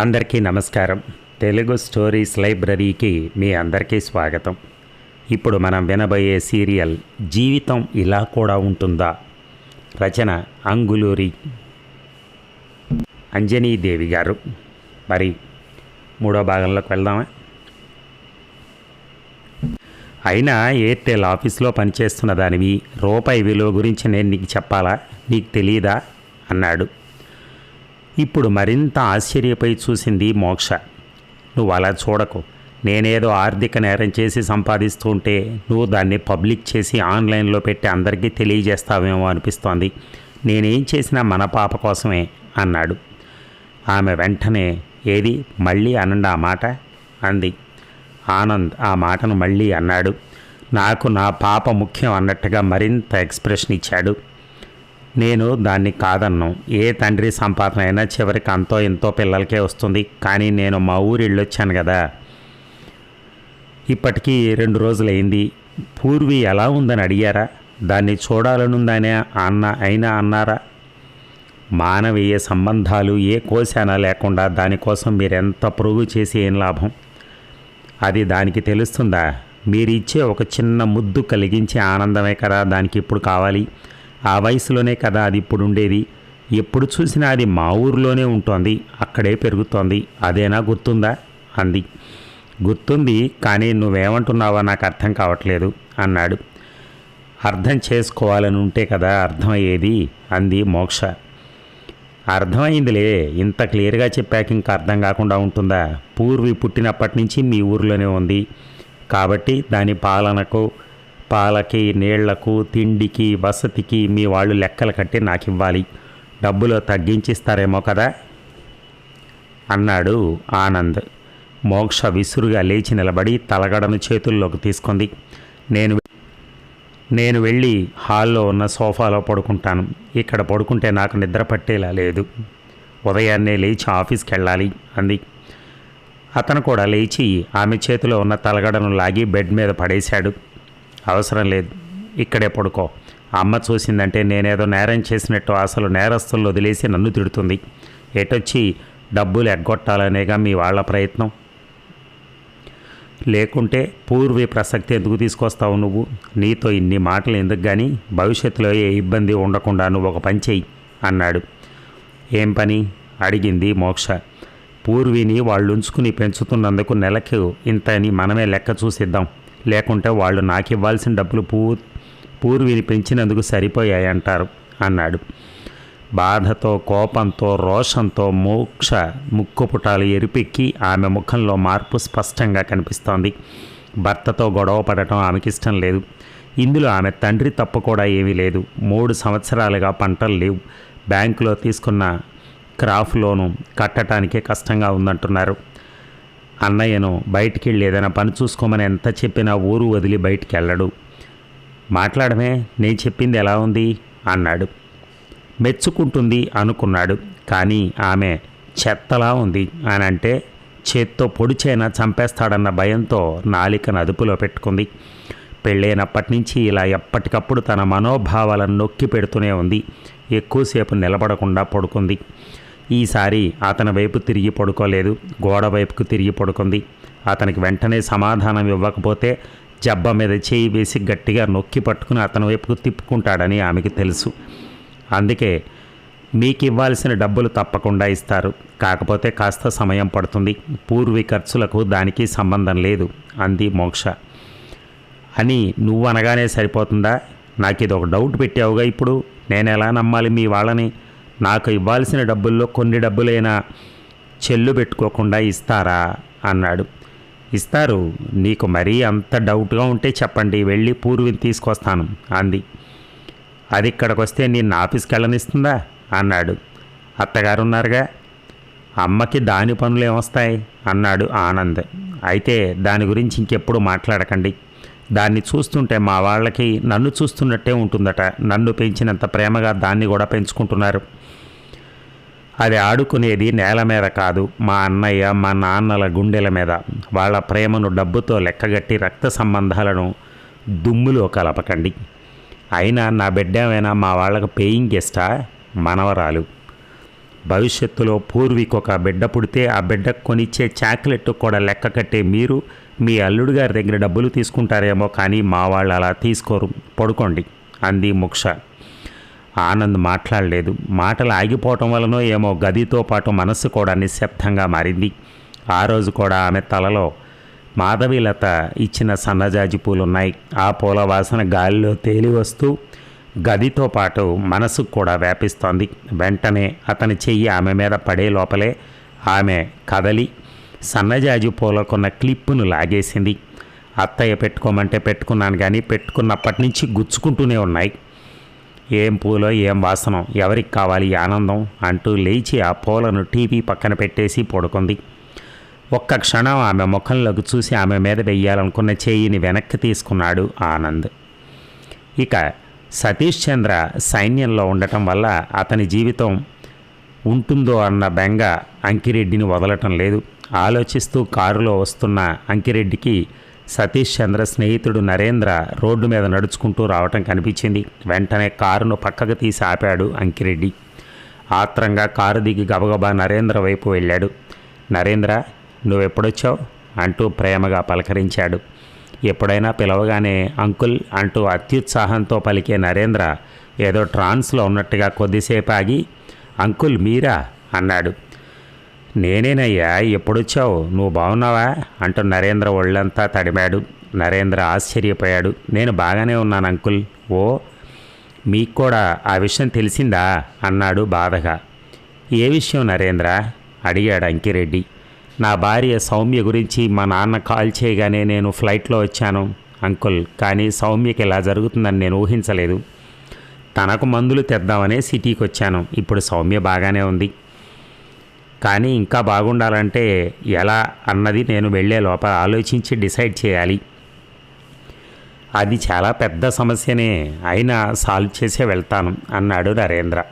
అందరికీ నమస్కారం. తెలుగు స్టోరీస్ లైబ్రరీకి మీ అందరికీ స్వాగతం. ఇప్పుడు మనం వినబోయే సీరియల్ జీవితం ఇలా కూడా ఉంటుందా? రచన అంగులూరి అంజనీదేవి గారు. మరి మూడో భాగంలోకి వెళ్దామా? అయినా ఎయిర్టెల్ ఆఫీస్లో పనిచేస్తున్న దానివి రూపాయి విలువ గురించి నేను నీకు చెప్పాలా? నీకు తెలియదా అన్నాడు. ఇప్పుడు మరింత ఆశ్చర్యపోయి చూసింది మోక్ష. నువ్వు అలా చూడకు. నేనేదో ఆర్థిక నేరం చేసి సంపాదిస్తూ ఉంటే నువ్వు దాన్ని పబ్లిక్ చేసి ఆన్లైన్లో పెట్టి అందరికీ తెలియజేస్తావేమో అనిపిస్తోంది. నేనేం చేసినా మన పాప కోసమే అన్నాడు. ఆమె వెంటనే ఏది? మళ్ళీ అనండి ఆ మాట? అంది. ఆనంద్ ఆ మాటను మళ్ళీ అన్నాడు. నాకు నా పాప ముఖ్యం అన్నట్టుగా మరింత ఎక్స్ప్రెషన్ ఇచ్చాడు. నేను దాన్ని కాదన్ను. ఏ తండ్రి సంపాదన అయినా చివరికి అంతో ఎంతో పిల్లలకే వస్తుంది. కానీ నేను మా ఊరు వెళ్ళొచ్చాను కదా ఇప్పటికీ రెండు రోజులైంది. పూర్వి ఎలా ఉందని అడిగారా? దాన్ని చూడాలనుందనే అన్న అయినా అన్నారా? మానవీయ సంబంధాలు ఏ కోశానా లేకుండా దానికోసం మీరెంత పొరుగు చేసి ఏం లాభం? అది దానికి తెలుస్తుందా? మీరిచ్చే ఒక చిన్న ముద్దు కలిగించే ఆనందమే కదా దానికి ఇప్పుడు కావాలి. ఆ వయసులోనే కదా అది ఇప్పుడు ఉండేది. ఎప్పుడు చూసినా అది మా ఊరిలోనే ఉంటోంది. అక్కడే పెరుగుతోంది. అదేనా గుర్తుందా? అంది. గుర్తుంది కానీ నువ్వేమంటున్నావో నాకు అర్థం కావట్లేదు అన్నాడు. అర్థం చేసుకోవాలని ఉంటే కదా అర్థమయ్యేది అంది మోక్ష. అర్థమైందిలే ఇంత క్లియర్గా చెప్పాక ఇంకా అర్థం కాకుండా ఉంటుందా? పూర్వి పుట్టినప్పటి నుంచి మీ ఊర్లోనే ఉంది. కాబట్టి దాని పాలనకు పాలకి నీళ్ళకు తిండికి వసతికి మీ వాళ్ళు లెక్కలు కట్టి నాకు ఇవ్వాలి డబ్బులో తగ్గించిస్తారేమో కదా? అన్నాడు ఆనంద్. మోక్ష విసురుగా లేచి నిలబడి తలగడను చేతుల్లోకి తీసుకుంది. నేను నేను వెళ్ళి హాల్లో ఉన్న సోఫాలో పడుకుంటాను. ఇక్కడ పడుకుంటే నాకు నిద్ర పట్టేలా లేదు. ఉదయాన్నే లేచి ఆఫీస్కి వెళ్ళాలి అంది. అతను కూడా లేచి ఆమె చేతిలో ఉన్న తలగడను లాగి బెడ్ మీద పడేశాడు. అవసరం లేదు. ఇక్కడే పడుకో. అమ్మ చూసిందంటే నేనేదో నేరం చేసినట్టు అసలు నేరస్తులను వదిలేసి నన్ను తిడుతుంది. ఎటొచ్చి డబ్బులు ఎగ్గొట్టాలనేగా మీ వాళ్ళ ప్రయత్నం? లేకుంటే పూర్వీ ప్రసక్తి ఎందుకు తీసుకొస్తావు నువ్వు? నీతో ఇన్ని మాటలు ఎందుకు కానీ భవిష్యత్తులో ఏ ఇబ్బంది ఉండకుండా నువ్వు ఒక పని చెయ్యి అన్నాడు. ఏం పని? అడిగింది మోక్ష. పూర్వీని వాళ్ళు ఉంచుకుని పెంచుతున్నందుకు నెలకు ఇంత అని మనమే లెక్క చూసిద్దాం. లేకుంటే వాళ్ళు నాకు ఇవ్వాల్సిన డబ్బులు పూ పూర్వీని పెంచినందుకు సరిపోయాయి అంటారు అన్నాడు. బాధతో కోపంతో రోషంతో మోక్ష ముక్కుపుటాలు ఎరిపెక్కి ఆమె ముఖంలో మార్పు స్పష్టంగా కనిపిస్తోంది. భర్తతో గొడవ పడటం ఆమెకి ఇష్టం లేదు. ఇందులో ఆమె తండ్రి తప్పు కూడా ఏమీ లేదు. మూడు సంవత్సరాలుగా పంటలు లేవు. బ్యాంకులో తీసుకున్న క్రాఫ్ లోను కట్టడానికే కష్టంగా ఉందంటున్నారు. అన్నయ్యను బయటికి వెళ్ళి ఏదైనా పని చూసుకోమని ఎంత చెప్పినా ఊరు వదిలి బయటికి వెళ్ళడు మాట్లాడమే నేను చెప్పింది ఎలా ఉంది? అన్నాడు. మెచ్చుకుంటుంది అనుకున్నాడు. కానీ ఆమె చెత్తలా ఉంది అని అంటే చేత్తో పొడిచైనా చంపేస్తాడన్న భయంతో నాలికను అదుపులో పెట్టుకుంది. పెళ్ళైనప్పటి నుంచి ఇలా ఎప్పటికప్పుడు తన మనోభావాలను నొక్కి పెడుతూనే ఉంది. ఎక్కువసేపు నిలబడకుండా పడుకుంది. ఈసారి అతని వైపు తిరిగి పడుకోలేదు. గోడ వైపుకు తిరిగి పడుకుంది. అతనికి వెంటనే సమాధానం ఇవ్వకపోతే జబ్బ మీద చేయి వేసి గట్టిగా నొక్కి పట్టుకుని అతని వైపుకు తిప్పుకుంటాడని ఆమెకి తెలుసు. అందుకే మీకు ఇవ్వాల్సిన డబ్బులు తప్పకుండా ఇస్తారు. కాకపోతే కాస్త సమయం పడుతుంది. పూర్వీ ఖర్చులకు దానికి సంబంధం లేదు అంది మోక్ష. అని నువ్వు అనగానే సరిపోతుందా? నాకు ఇది ఒక డౌట్ పెట్టావుగా ఇప్పుడు. నేను ఎలా నమ్మాలి మీ వాళ్ళని? నాకు ఇవ్వాల్సిన డబ్బుల్లో కొన్ని డబ్బులైనా చెల్లు పెట్టుకోకుండా ఇస్తారా? అన్నాడు. ఇస్తారు. నీకు మరీ అంత డౌట్గా ఉంటే చెప్పండి. వెళ్ళి పూర్విని తీసుకొస్తాను అంది. అది ఇక్కడికి వస్తే నేను ఆఫీస్కి వెళ్ళనిస్తుందా? అన్నాడు. అత్తగారు ఉన్నారుగా అమ్మకి దాని పనులు ఏమొస్తాయి అన్నాడు ఆనంద్. అయితే దాని గురించి ఇంకెప్పుడు మాట్లాడకండి. దాన్ని చూస్తుంటే మా వాళ్ళకి నన్ను చూస్తున్నట్టే ఉంటుందట. నన్ను పెంచినంత ప్రేమగా దాన్ని కూడా పెంచుకుంటున్నారు. అది ఆడుకునేది నేల మీద కాదు మా అన్నయ్య మా నాన్నల గుండెల మీద. వాళ్ళ ప్రేమను డబ్బుతో లెక్కగట్టి రక్త సంబంధాలను దుమ్ములో కలపకండి. అయినా నా బిడ్డమైనా మా వాళ్ళకు పేయింగ్ గెస్టా? మనవరాలు. భవిష్యత్తులో పూర్వీకొక ఒక బిడ్డ పుడితే ఆ బిడ్డకు కొనిచ్చే చాక్లెట్ కూడా లెక్క కట్టే మీరు మీ అల్లుడు గారి దగ్గర డబ్బులు తీసుకుంటారేమో కానీ మా వాళ్ళు అలా తీసుకోరు. పడుకోండి అంది ముక్ష. ఆనంద్ మాట్లాడలేదు. మాటలు ఆగిపోవటం వలనో ఏమో గదితో పాటు మనస్సు కూడా నిశ్శబ్దంగా మారింది. ఆ రోజు కూడా ఆమె తలలో మాధవీలత ఇచ్చిన సన్నజాజి పూలున్నాయి. ఆ పూల వాసన గాలిలో తేలి వస్తూ గదితో పాటు మనసుకు కూడా వ్యాపిస్తోంది. వెంటనే అతని చెయ్యి ఆమె మీద పడే లోపలే ఆమె కదలి సన్నజాజి పూలకున్న క్లిప్పును లాగేసింది. అత్తయ్య పెట్టుకోమంటే పెట్టుకున్నాను కానీ పెట్టుకున్నప్పటి నుంచి గుచ్చుకుంటూనే ఉన్నాయి. ఏం పూలో ఏం వాసనం ఎవరికి కావాలి ఆనందం అంటూ లేచి ఆ పూలను టీవీ పక్కన పెట్టేసి పడుకుంది. ఒక్క క్షణం ఆమె ముఖంలోకి చూసి ఆమె మీద వెయ్యాలనుకున్న చేయిని వెనక్కి తీసుకున్నాడు ఆనంద్. ఇక సతీష్ చంద్ర సైన్యంలో ఉండటం వల్ల అతని జీవితం ఉంటుందో అన్న బెంగ అంకిరెడ్డిని వదలటం లేదు. ఆలోచిస్తూ కారులో వస్తున్న అంకిరెడ్డికి సతీష్ చంద్ర స్నేహితుడు నరేంద్ర రోడ్డు మీద నడుచుకుంటూ రావటం కనిపించింది. వెంటనే కారును పక్కకు తీసి ఆపాడు అంకిరెడ్డి. ఆత్రంగా కారు దిగి గబగబా నరేంద్ర వైపు వెళ్ళాడు. నరేంద్ర నువ్వెప్పుడొచ్చావు? అంటూ ప్రేమగా పలకరించాడు. ఎప్పుడైనా పిలవగానే అంకుల్ అంటూ అత్యుత్సాహంతో పలికే నరేంద్ర ఏదో ట్రాన్స్లో ఉన్నట్టుగా కొద్దిసేపు ఆగి అంకుల్ మీరా? అన్నాడు. నేనేనయ్యా ఎప్పుడొచ్చావు? నువ్వు బాగున్నావా అంటూ నరేంద్ర ఒళ్ళంతా తడిమాడు. నరేంద్ర ఆశ్చర్యపోయాడు. నేను బాగానే ఉన్నాను అంకుల్. ఓ మీకు కూడా ఆ విషయం తెలిసిందా? అన్నాడు బాధగా. ఏ విషయం నరేంద్ర? అడిగాడు అంకిరెడ్డి. నా భార్య సౌమ్య గురించి మా నాన్న కాల్ చేయగానే నేను ఫ్లైట్లో వచ్చాను అంకుల్. కానీ సౌమ్యకి ఇలా జరుగుతుందని నేను ఊహించలేదు. తనకు మందులు తెద్దామనే సిటీకి వచ్చాను ఇప్పుడు సౌమ్య బాగానే ఉంది. కానీ ఇంకా బాగుండాలంటే ఎలా అన్నది నేను వెళ్ళే లోపల ఆలోచించి డిసైడ్ చేయాలి. అది చాలా పెద్ద సమస్యనే అయినా సాల్వ్ చేసే వెళ్తాను అన్నాడు నరేంద్ర.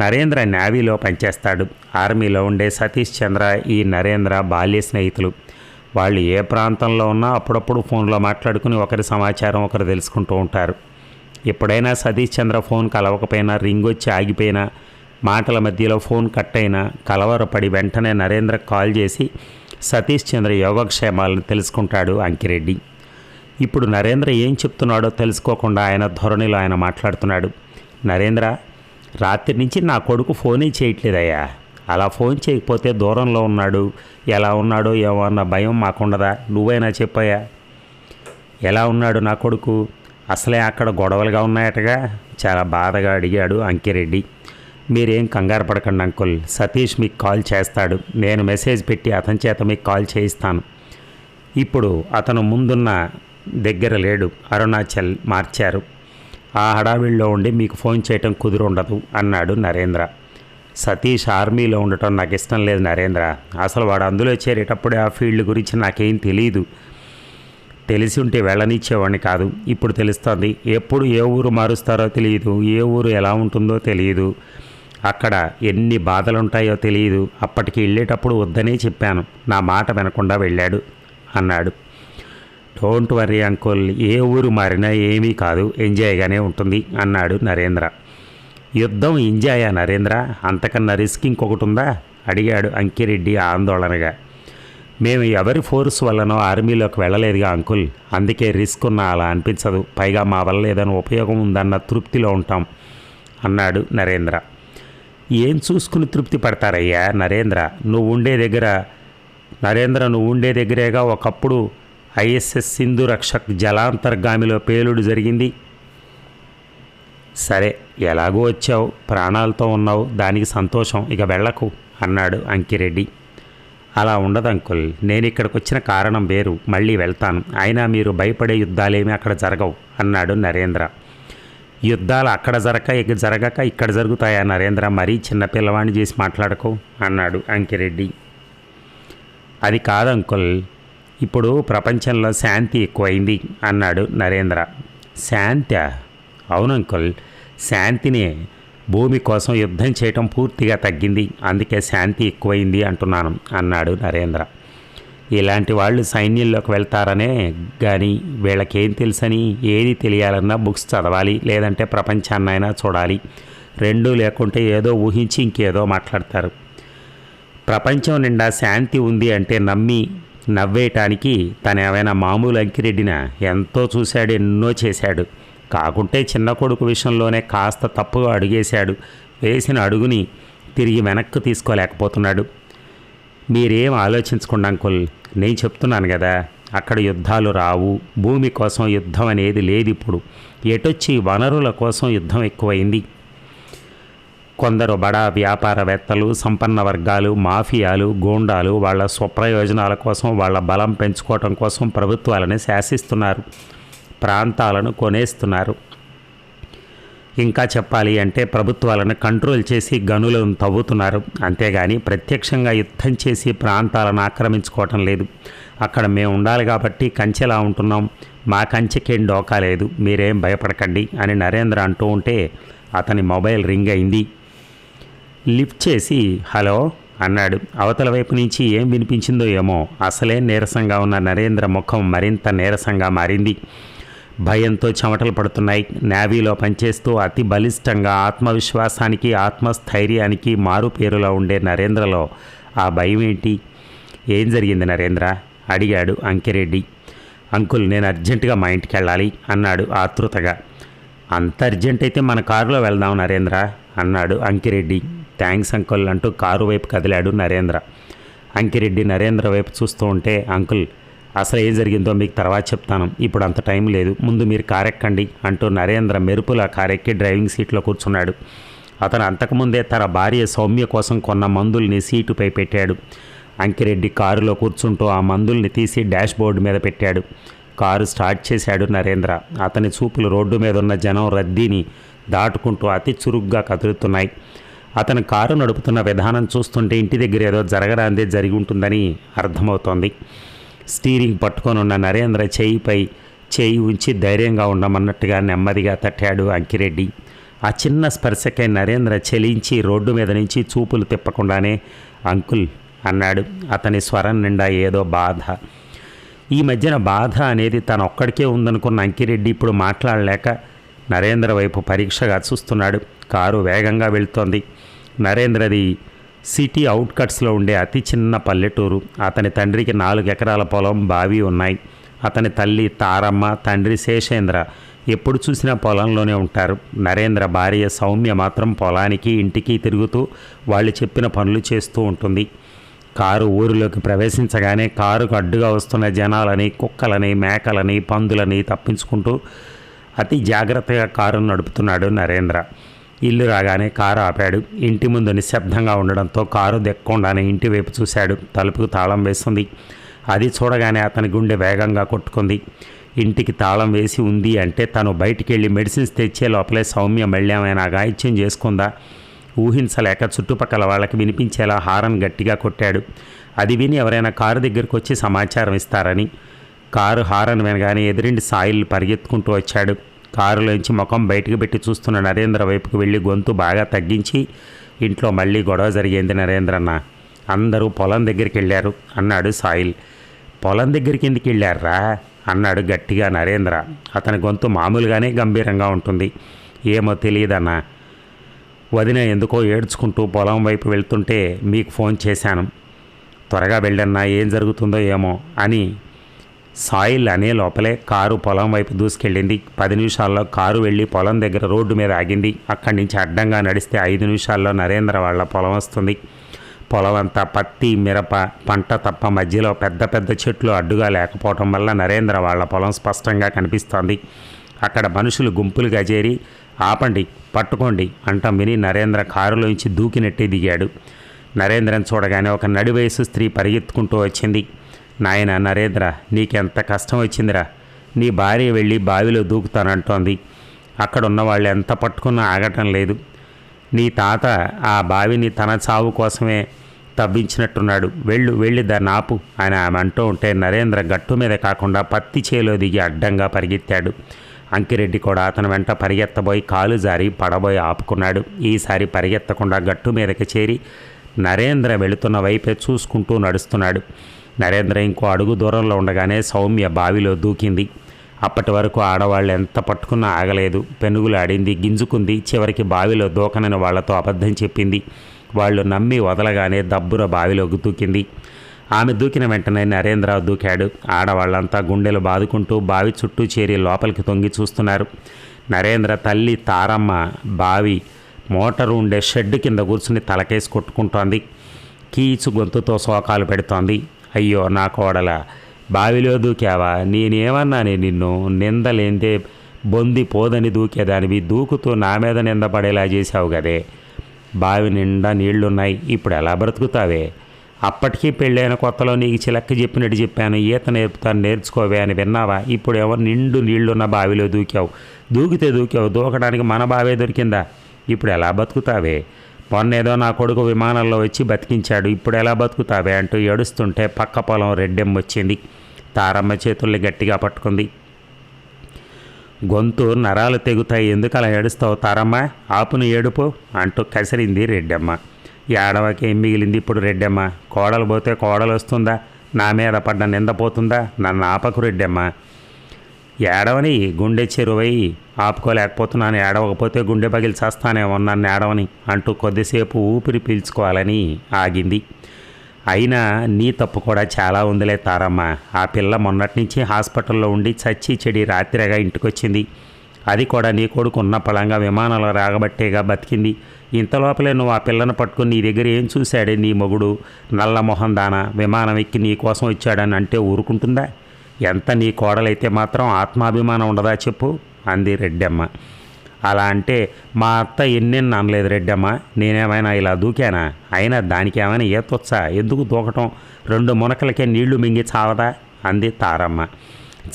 నరేంద్ర నేవీలో పనిచేస్తాడు. ఆర్మీలో ఉండే సతీష్ చంద్ర ఈ నరేంద్ర బాల్య స్నేహితులు. వాళ్ళు ఏ ప్రాంతంలో ఉన్నా అప్పుడప్పుడు ఫోన్లో మాట్లాడుకుని ఒకరి సమాచారం ఒకరు తెలుసుకుంటూ ఉంటారు. ఎప్పుడైనా సతీష్ చంద్ర ఫోన్ కలవకపోయినా రింగ్ వచ్చి ఆగిపోయినా మాటల మధ్యలో ఫోన్ కట్ అయినా కలవరపడి వెంటనే నరేంద్ర కాల్ చేసి సతీష్ చంద్ర యోగక్షేమాలను తెలుసుకుంటాడు అంకిరెడ్డి. ఇప్పుడు నరేంద్ర ఏం చెప్తున్నాడో తెలుసుకోకుండా ఆయన ధోరణిలో ఆయన మాట్లాడుతున్నాడు. నరేంద్ర రాత్రి నుంచి నా కొడుకు ఫోనే చేయట్లేదయ్యా. అలా ఫోన్ చేయకపోతే దూరంలో ఉన్నాడు. ఎలా ఉన్నాడో ఏమో అన్న భయం మాకుండదా? నువ్వైనా చెప్పాయా ఎలా ఉన్నాడు నా కొడుకు? అసలే అక్కడ గొడవలుగా ఉన్నాయటగా? చాలా బాధగా అడిగాడు అంకిరెడ్డి. మీరేం కంగారు పడకండి అంకుల్. సతీష్ మీకు కాల్ చేస్తాడు. నేను మెసేజ్ పెట్టి అతని చేత మీకు కాల్ చేయిస్తాను. ఇప్పుడు అతను ముందున్న దగ్గర లేడు. అరుణాచల్ మార్చారు. ఆ హడావిడిలో ఉండి మీకు ఫోన్ చేయటం కుదురుండదు అన్నాడు నరేంద్ర. సతీష్ ఆర్మీలో ఉండటం నాకు ఇష్టం లేదు నరేంద్ర. అసలు వాడు అందులో చేరేటప్పుడే ఆ ఫీల్డ్ గురించి నాకేం తెలియదు తెలిసి ఉంటే వెళ్ళనిచ్చేవాడిని కాదు. ఇప్పుడు తెలుస్తోంది ఎప్పుడు ఏ ఊరు మారుస్తారో తెలియదు ఏ ఊరు ఎలా ఉంటుందో తెలియదు. అక్కడ ఎన్ని బాధలు ఉంటాయో తెలియదు. అప్పటికి వెళ్ళేటప్పుడు వద్దనే చెప్పాను. నా మాట వినకుండా వెళ్ళాడు అన్నాడు. డోంట్ వరీ అంకుల్ ఏ ఊరు మారినా ఏమీ కాదు. ఎంజాయ్గానే ఉంటుంది అన్నాడు నరేంద్ర. యుద్ధం ఎంజాయా నరేంద్ర? అంతకన్నా రిస్క్ ఇంకొకటి ఉందా? అడిగాడు అంకిరెడ్డి ఆందోళనగా. మేము ఎవరి ఫోర్స్ వల్లనో ఆర్మీలోకి వెళ్ళలేదుగా అంకుల్. అందుకే రిస్క్ ఉన్నా అలా అనిపించదు. పైగా మా వల్ల ఏదైనా ఉపయోగం ఉందన్న తృప్తిలో ఉంటాం అన్నాడు నరేంద్ర. ఏం చూసుకుని తృప్తి పడతారయ్యా నరేంద్ర? నువ్వు ఉండే దగ్గర నరేంద్ర నువ్వు ఉండే దగ్గరేగా ఒకప్పుడు ఐఎస్ఎస్ సింధు రక్షక్ జలాంతర్గామిలో పేలుడు జరిగింది. సరే ఎలాగో వచ్చావు? ప్రాణాలతో ఉన్నావు. దానికి సంతోషం. ఇక వెళ్ళకు అన్నాడు అంకిరెడ్డి. అలా ఉండదు అంకుల్. నేను ఇక్కడికి వచ్చిన కారణం వేరు. మళ్ళీ వెళ్తాను. అయినా మీరు భయపడే యుద్ధాలేమీ అక్కడ జరగవు అన్నాడు నరేంద్ర. యుద్ధాలు అక్కడ జరగక ఇక జరగక ఇక్కడ జరుగుతాయా నరేంద్ర? మరీ చిన్న పిల్లవాడిని చేసి మాట్లాడకు అన్నాడు అంకిరెడ్డి. అది కాదు అంకుల్. ఇప్పుడు ప్రపంచంలో శాంతి ఎక్కువైంది అన్నాడు నరేంద్ర. శాంతి? అవును అంకుల్. శాంతిని. భూమి కోసం యుద్ధం చేయటం పూర్తిగా తగ్గింది. అందుకే శాంతి ఎక్కువైంది అంటున్నాను అన్నాడు నరేంద్ర. ఇలాంటి వాళ్ళు సైన్యంలోకి వెళ్తారనే కానీ వీళ్ళకేం తెలుసని ఏది తెలియాలన్నా బుక్స్ చదవాలి లేదంటే ప్రపంచాన్నైనా చూడాలి. రెండూ లేకుంటే ఏదో ఊహించి ఇంకేదో మాట్లాడతారు. ప్రపంచం నిండా శాంతి ఉంది అంటే నమ్మి నవ్వేయటానికి తను ఏమైనా మామూలు అంకిరెడ్డిన ఎంతో చూశాడు ఎన్నో చేశాడు. కాకుంటే చిన్న కొడుకు విషయంలోనే కాస్త తప్పుగా అడుగేశాడు. వేసిన అడుగుని తిరిగి వెనక్కి తీసుకోలేకపోతున్నాడు. మీరేం ఆలోచించకుండా అంకుల్ నేను చెప్తున్నాను కదా అక్కడ యుద్ధాలు రావు. భూమి కోసం యుద్ధం అనేది లేదు ఇప్పుడు ఎటొచ్చి వనరుల కోసం యుద్ధం ఎక్కువైంది? కొందరు బడా వ్యాపారవేత్తలు సంపన్న వర్గాలు మాఫియాలు గూండాలు వాళ్ళ స్వప్రయోజనాల కోసం వాళ్ళ బలం పెంచుకోవటం కోసం ప్రభుత్వాలని శాసిస్తున్నారు. ప్రాంతాలను కొనేస్తున్నారు. ఇంకా చెప్పాలి అంటే ప్రభుత్వాలను కంట్రోల్ చేసి గనులను తవ్వుతున్నారు. అంతేగాని ప్రత్యక్షంగా యుద్ధం చేసి ప్రాంతాలను ఆక్రమించుకోవటం లేదు. అక్కడ మేము ఉండాలి కాబట్టి కంచెలా ఉంటున్నాం. మా కంచెకేం డోకా లేదు. మీరేం భయపడకండి అని నరేంద్ర అంటూ ఉంటే అతని మొబైల్ రింగ్ అయింది. లిఫ్ట్ చేసి హలో అన్నాడు. అవతల వైపు నుంచి ఏం వినిపించిందో ఏమో అసలే నీరసంగా ఉన్న నరేంద్ర ముఖం మరింత నీరసంగా మారింది. భయంతో చెమటలు పడుతున్నాయి. నేవీలో పనిచేస్తూ అతి బలిష్టంగా ఆత్మవిశ్వాసానికి ఆత్మస్థైర్యానికి మారుపేరులా ఉండే నరేంద్రలో ఆ భయం ఏంటి? ఏం జరిగింది నరేంద్ర? అడిగాడు అంకిరెడ్డి. అంకుల్ నేను అర్జెంటుగా మా ఇంటికి వెళ్ళాలి అన్నాడు ఆతృతగా. అంత అర్జెంట్ అయితే మన కారులో వెళ్దాం నరేంద్ర అన్నాడు అంకిరెడ్డి. థ్యాంక్స్ అంకుల్ అంటూ కారు వైపు కదిలాడు నరేంద్ర. అంకిరెడ్డి నరేంద్ర వైపు చూస్తూ ఉంటే అంకుల్ అసలు ఏం జరిగిందో మీకు తర్వాత చెప్తాను. ఇప్పుడు అంత టైం లేదు. ముందు మీరు కారెక్కండి అంటూ నరేంద్ర మెరుపుల కారెక్కి డ్రైవింగ్ సీట్లో కూర్చున్నాడు. అతను అంతకుముందే తన భార్య సౌమ్య కోసం కొన్న మందుల్ని సీటుపై పెట్టాడు. అంకిరెడ్డి కారులో కూర్చుంటూ ఆ మందుల్ని తీసి డాష్ బోర్డు మీద పెట్టాడు. కారు స్టార్ట్ చేశాడు నరేంద్ర. అతని చూపులు రోడ్డు మీద ఉన్న జనం రద్దీని దాటుకుంటూ అతి చురుగ్గా కదులుతున్నాయి. అతను కారు నడుపుతున్న విధానం చూస్తుంటే ఇంటి దగ్గర ఏదో జరగరాందే జరిగి ఉంటుందని అర్థమవుతోంది. స్టీరింగ్ పట్టుకొని ఉన్న నరేంద్ర చేయిపై చేయి ఉంచి ధైర్యంగా ఉండమన్నట్టుగా నెమ్మదిగా తట్టాడు అంకిరెడ్డి. ఆ చిన్న స్పర్శకై నరేంద్ర చెలించి రోడ్డు మీద నుంచి చూపులు తిప్పకుండానే అంకుల్ అన్నాడు. అతని స్వరం నిండా ఏదో బాధ. ఈ మధ్యన బాధ అనేది తన ఒక్కడికే ఉందనుకున్న అంకిరెడ్డి ఇప్పుడు మాట్లాడలేక నరేంద్ర వైపు పరీక్షగా చూస్తున్నాడు. కారు వేగంగా వెళుతోంది. నరేంద్రది సిటీ అవుట్కట్స్లో ఉండే అతి చిన్న పల్లెటూరు. అతని తండ్రికి నాలుగు ఎకరాల పొలం బావి ఉన్నాయి. అతని తల్లి తారమ్మ తండ్రి శేషేంద్ర ఎప్పుడు చూసినా పొలంలోనే ఉంటారు. నరేంద్ర భార్య సౌమ్య మాత్రం పొలానికి ఇంటికి తిరుగుతూ వాళ్ళు చెప్పిన పనులు చేస్తూ ఉంటుంది. కారు ఊరిలోకి ప్రవేశించగానే కారుకు అడ్డుగా వస్తున్న జనాలని కుక్కలని మేకలని పందులని తప్పించుకుంటూ అతి జాగ్రత్తగా కారును నడుపుతున్నాడు నరేంద్ర. ఇల్లు రాగానే కారు ఆపాడు. ఇంటి ముందు నిశ్శబ్దంగా ఉండడంతో కారు దెక్కకుండానే ఇంటి వైపు చూశాడు. తలుపుకు తాళం వేస్తుంది. అది చూడగానే అతని గుండె వేగంగా కొట్టుకుంది. ఇంటికి తాళం వేసి ఉంది అంటే తను బయటికి వెళ్ళి మెడిసిన్స్ తెచ్చే లోపలే సౌమ్య మళ్ళీ గాయత్యం చేసుకుందా? ఊహించలేక చుట్టుపక్కల వాళ్ళకి వినిపించేలా హారన్ గట్టిగా కొట్టాడు. అది విని ఎవరైనా కారు దగ్గరకు వచ్చి సమాచారం ఇస్తారని. కారు హారన్ వినగానే ఎదురింటి సాయిల్ పరిగెత్తుకుంటూ వచ్చాడు. కారులోంచి ముఖం బయటకు పెట్టి చూస్తున్న నరేంద్ర వైపుకు వెళ్ళి గొంతు బాగా తగ్గించి ఇంట్లో మళ్ళీ గొడవ జరిగింది నరేంద్రన్న అందరూ పొలం దగ్గరికి వెళ్ళారు అన్నాడు సాయిల్. పొలం దగ్గరికి ఎందుకు వెళ్ళారా అన్నాడు గట్టిగా నరేంద్ర. అతని గొంతు మామూలుగానే గంభీరంగా ఉంటుంది. ఏమో తెలియదన్నా వదిన ఎందుకో ఏడ్చుకుంటూ పొలం వైపు వెళ్తుంటే మీకు ఫోన్ చేశాను. త్వరగా వెళ్ళన్నా ఏం జరుగుతుందో ఏమో అని సాయిల్ అనే లోపలే కారు పొలం వైపు దూసుకెళ్ళింది. పది నిమిషాల్లో కారు వెళ్ళి పొలం దగ్గర రోడ్డు మీద ఆగింది. అక్కడి నుంచి అడ్డంగా నడిస్తే ఐదు నిమిషాల్లో నరేంద్ర వాళ్ళ పొలం వస్తుంది. పొలం అంతా పత్తి మిరప పంట తప్ప మధ్యలో పెద్ద పెద్ద చెట్లు అడ్డుగా లేకపోవటం వల్ల నరేంద్ర వాళ్ళ పొలం స్పష్టంగా కనిపిస్తోంది. అక్కడ మనుషులు గుంపులుగా చేరి ఆపండి పట్టుకోండి అంటాం విని నరేంద్ర కారులోంచి దూకినట్టే దిగాడు. నరేంద్రని చూడగానే ఒక నడి వయసు స్త్రీ పరిగెత్తుకుంటూ వచ్చింది. నాయన నరేంద్ర నీకెంత కష్టం వచ్చిందిరా. నీ భార్య వెళ్ళి బావిలో దూకుతానంటోంది. అక్కడున్న వాళ్ళు ఎంత పట్టుకున్నా ఆగటం లేదు. నీ తాత ఆ బావిని తన చావు కోసమే తవ్వించినట్టున్నాడు. వెళ్ళు వెళ్ళి దాన్ని ఆపు అని ఆమె అంటూ ఉంటే నరేంద్ర గట్టు మీద కాకుండా పత్తి చేలో దిగి అడ్డంగా పరిగెత్తాడు. అంకిరెడ్డి కూడా అతను వెంట పరిగెత్తబోయి కాలు జారి పడబోయి ఆపుకున్నాడు. ఈసారి పరిగెత్తకుండా గట్టు మీదకి చేరి నరేంద్ర వెళుతున్న వైపే చూసుకుంటూ నడుస్తున్నాడు. నరేంద్ర ఇంకో అడుగు దూరంలో ఉండగానే సౌమ్య బావిలో దూకింది. అప్పటి వరకు ఆడవాళ్ళు ఎంత పట్టుకున్నా ఆగలేదు. పెనుగులాడింది గింజుకుంది. చివరికి బావిలో దూకనని వాళ్ళతో అబద్ధం చెప్పింది. వాళ్ళు నమ్మి వదలగానే దబ్బుర బావిలోకి దూకింది. ఆమె దూకిన వెంటనే నరేంద్ర దూకాడు. ఆడవాళ్ళంతా గుండెలు బాదుకుంటూ బావి చుట్టూ చేరి లోపలికి తొంగి చూస్తున్నారు. నరేంద్ర తల్లి తారమ్మ బావి మోటారు ఉండే షెడ్ కింద కూర్చుని తలకేసి కొట్టుకుంటోంది. కీచు గొంతుతో శోకాలు పెడుతోంది. అయ్యో నా కోడల బావిలో దూకావా? నేనేమన్నానే నిన్ను? నిందలేందే బొంది పోదని దూకేదానివి దూకుతూ నా మీద నిందపడేలా చేశావు కదే బావి నిండా నీళ్ళున్నాయి ఇప్పుడు ఎలా బ్రతుకుతావే? అప్పటికీ పెళ్ళైన కొత్తలో నీకు చిలక్క చెప్పినట్టు చెప్పాను ఈత నేర్పుతాను నేర్చుకోవే అని విన్నావా? ఇప్పుడు ఎవరు నిండు నీళ్ళున్న బావిలో దూకావు? దూకితే దూకావు దూకడానికి మన బావే దొరికిందా? ఇప్పుడు ఎలా బతుకుతావే మొన్నేదో నా కొడుకు విమానంలో వచ్చి బతికించాడు. ఇప్పుడు ఎలా బతుకుతావే అంటూ ఏడుస్తుంటే పక్క పొలం రెడ్డెం వచ్చింది. తారమ్మ చేతుల్ని గట్టిగా పట్టుకుంది. గొంతు నరాలు తెగుతాయి ఎందుకు అలా ఏడుస్తావు తారమ్మ? ఆపును ఏడుపు అంటూ కసిరింది రెడ్డమ్మ. ఏడవకి ఏం మిగిలింది ఇప్పుడు రెడ్డమ్మ? కోడలు పోతే కోడలు వస్తుందా? నా మీద పడ్డ నిందపోతుందా నన్ను ఆపకు రెడ్డమ్మ. ఏడవని గుండె చెరువై ఆపుకోలేకపోతున్నాను. ఏడవకపోతే గుండె పగిలి చేస్తానేమో నన్ను ఏడవని అంటూ కొద్దిసేపు ఊపిరి పీల్చుకోవాలని ఆగింది. అయినా నీ తప్పు కూడా చాలా ఉందిలే తారమ్మ. ఆ పిల్ల మొన్నటి నుంచి హాస్పిటల్లో ఉండి చచ్చి చెడి రాత్రిగా ఇంటికొచ్చింది. అది కూడా నీ కొడుకు ఉన్న పళంగా విమానంలో రాగబట్టేగా బతికింది. ఇంతలోపలే నువ్వు ఆ పిల్లను పట్టుకుని నీ దగ్గర ఏం చూశాడే నీ మొగుడు? నల్ల మొహం దాన విమానం ఎక్కి నీ కోసం వచ్చాడని అంటే ఊరుకుంటుందా? ఎంత నీ కోడలైతే మాత్రం ఆత్మాభిమానం ఉండదా చెప్పు? అంది రెడ్డమ్మ. అలా అంటే మా అత్త ఎన్నెన్ని అనలేదు రెడ్డమ్మ. నేనేమైనా ఇలా దూకానా? అయినా దానికి ఏమైనా ఎందుకు దూకటం? రెండు మునకలకే నీళ్ళు మింగి చావదా? అంది తారమ్మ.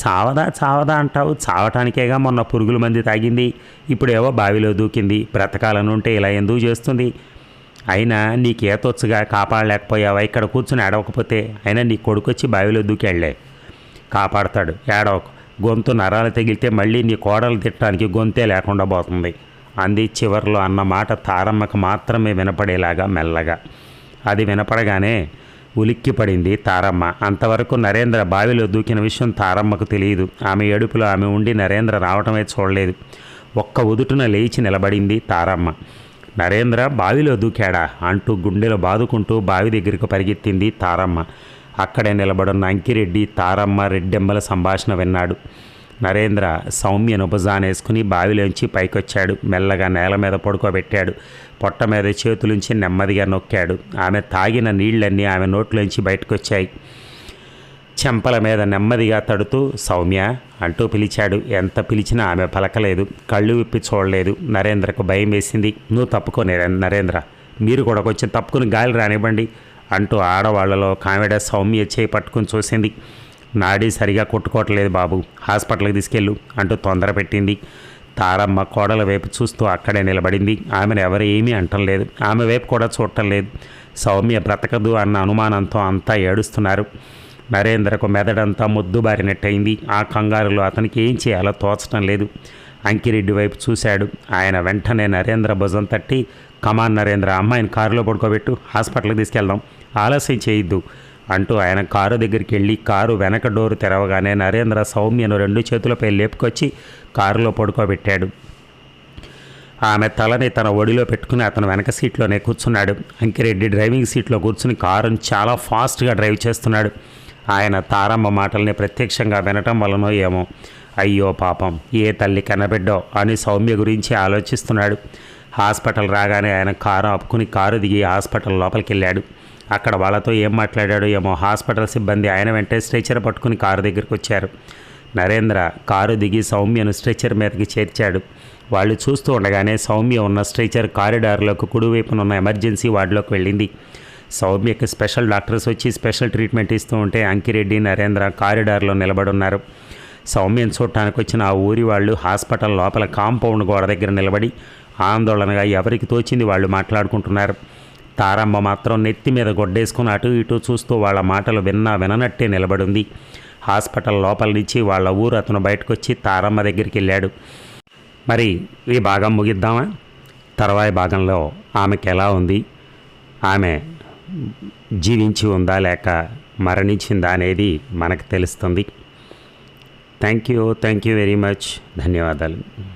చావదా చావదా అంటావు? చావటానికేగా మొన్న పురుగుల మంది తాగింది. ఇప్పుడేవో బావిలో దూకింది. బ్రతకాలనుంటే ఇలా ఎందుకు చేస్తుంది? అయినా నీకేతొచ్చుగా కాపాడలేకపోయావా? ఇక్కడ కూర్చుని అడవకపోతే అయినా నీ కొడుకొచ్చి బావిలో దూకెళ్ళే కాపాడతాడు. ఏడవకు. గొంతు నరాలు తగిలితే మళ్ళీ నీ కోడలు తిట్టడానికి గొంతే లేకుండా పోతుంది. అంది చివరిలో అన్న మాట తారమ్మకు మాత్రమే వినపడేలాగా మెల్లగా. అది వినపడగానే ఉలిక్కి పడింది తారమ్మ. అంతవరకు నరేంద్ర బావిలో దూకిన విషయం తారమ్మకు తెలియదు. ఆమె ఏడుపులో ఆమె ఉండి నరేంద్ర రావటమే చూడలేదు. ఒక్క ఉదుటున లేచి నిలబడింది తారమ్మ. నరేంద్ర బావిలో దూకాడా? అంటూ గుండెలు బాదుకుంటూ బావి దగ్గరికి పరిగెత్తింది తారమ్మ. అక్కడే నిలబడున్న అంకిరెడ్డి తారమ్మ రెడ్డెమ్మల సంభాషణ విన్నాడు. నరేంద్ర సౌమ్యను భుజానేసుకుని బావిలోంచి పైకొచ్చాడు. మెల్లగా నేల మీద పడుకోబెట్టాడు. పొట్ట మీద చేతులుంచి నెమ్మదిగా నొక్కాడు. ఆమె తాగిన నీళ్ళన్నీ ఆమె నోట్లోంచి బయటకొచ్చాయి. చెంపల మీద నెమ్మదిగా తడుతూ సౌమ్య అంటూ పిలిచాడు. ఎంత పిలిచినా ఆమె పలకలేదు. కళ్ళు విప్పి చూడలేదు. నరేంద్రకు భయం వేసింది నువ్వు తప్పుకో నరేంద్ర మీరు కూడా కొంచెం తప్పుకుని గాలి రానివ్వండి. అంటూ ఆడవాళ్ళలో కామెడ సౌమ్య చేయి పట్టుకుని చూసింది. నాడీ సరిగా కొట్టుకోవట్లేదు బాబు హాస్పిటల్కి తీసుకెళ్ళు అంటూ తొందర పెట్టింది. తారమ్మ కోడల వైపు చూస్తూ అక్కడే నిలబడింది. ఆమెను ఎవరు ఏమీ అంటం లేదు ఆమె వైపు కూడా చూడటం లేదు. సౌమ్య బ్రతకదు అన్న అనుమానంతో అంతా ఏడుస్తున్నారు. నరేంద్రకు మెదడంతా ముద్దుబారినట్టయింది. ఆ కంగారులో అతనికి ఏం చేయాలో తోచటం లేదు. అంకిరెడ్డి వైపు చూశాడు. ఆయన వెంటనే నరేంద్ర భుజం తట్టి కమాన్ నరేంద్ర అమ్మాయిని కారులో పడుకోబెట్టు హాస్పిటల్కి తీసుకెళ్దాం. ఆలస్యం చేయొద్దు అంటూ ఆయన కారు దగ్గరికి వెళ్ళి కారు వెనక డోరు తెరవగానే నరేంద్ర సౌమ్యను రెండు చేతులపై లేపుకొచ్చి కారులో పడుకోబెట్టాడు. ఆమె తలని తన ఒడిలో పెట్టుకుని అతను వెనక సీట్లోనే కూర్చున్నాడు. అంకిరెడ్డి డ్రైవింగ్ సీట్లో కూర్చుని కారుని చాలా ఫాస్ట్గా డ్రైవ్ చేస్తున్నాడు. ఆయన తారమ్మ మాటల్ని ప్రత్యక్షంగా వినటం వలనో ఏమో. అయ్యో పాపం ఏ తల్లి కనబిడ్డో అని సౌమ్య గురించి ఆలోచిస్తున్నాడు. హాస్పిటల్ రాగానే ఆయన కారు ఆపుకుని కారు దిగి హాస్పిటల్ లోపలికి వెళ్ళాడు అక్కడ వాళ్ళతో ఏం మాట్లాడాడో ఏమో హాస్పిటల్ సిబ్బంది ఆయన వెంటే స్ట్రెచర్ పట్టుకుని కారు దగ్గరికి వచ్చారు. నరేంద్ర కారు దిగి సౌమ్యను స్ట్రెచర్ మీదకి చేర్చాడు. వాళ్ళు చూస్తూ ఉండగానే సౌమ్య ఉన్న స్ట్రెచర్ కారిడార్లోకి కుడివైపున ఉన్న ఎమర్జెన్సీ వార్డులోకి వెళ్ళింది. సౌమ్యకి స్పెషల్ డాక్టర్స్ వచ్చి స్పెషల్ ట్రీట్మెంట్ ఇస్తూ ఉంటే అంకిరెడ్డి నరేంద్ర కారిడార్లో నిలబడున్నారు. సౌమ్యం చూడటానికి వచ్చిన ఆ ఊరి వాళ్ళు హాస్పిటల్ లోపల కాంపౌండ్ గోడ దగ్గర నిలబడి ఆందోళనగా ఎవరికి తోచింది వాళ్ళు మాట్లాడుకుంటున్నారు. తారమ్మ మాత్రం నెత్తి మీద గొడ్డేసుకుని అటు ఇటు చూస్తూ వాళ్ళ మాటలు విన్నా విననట్టే నిలబడింది. హాస్పిటల్ లోపల నుంచి వాళ్ళ ఊరు అతను బయటకొచ్చి తారమ్మ దగ్గరికి వెళ్ళాడు. మరి ఈ భాగం ముగిద్దామా? తర్వాయి భాగంలో ఆమెకి ఎలా ఉంది? ఆమె జీవించి ఉందా లేక మరణించిందా అనేది మనకు తెలుస్తుంది. Thank you thank you very much. ధన్యవాదాలు.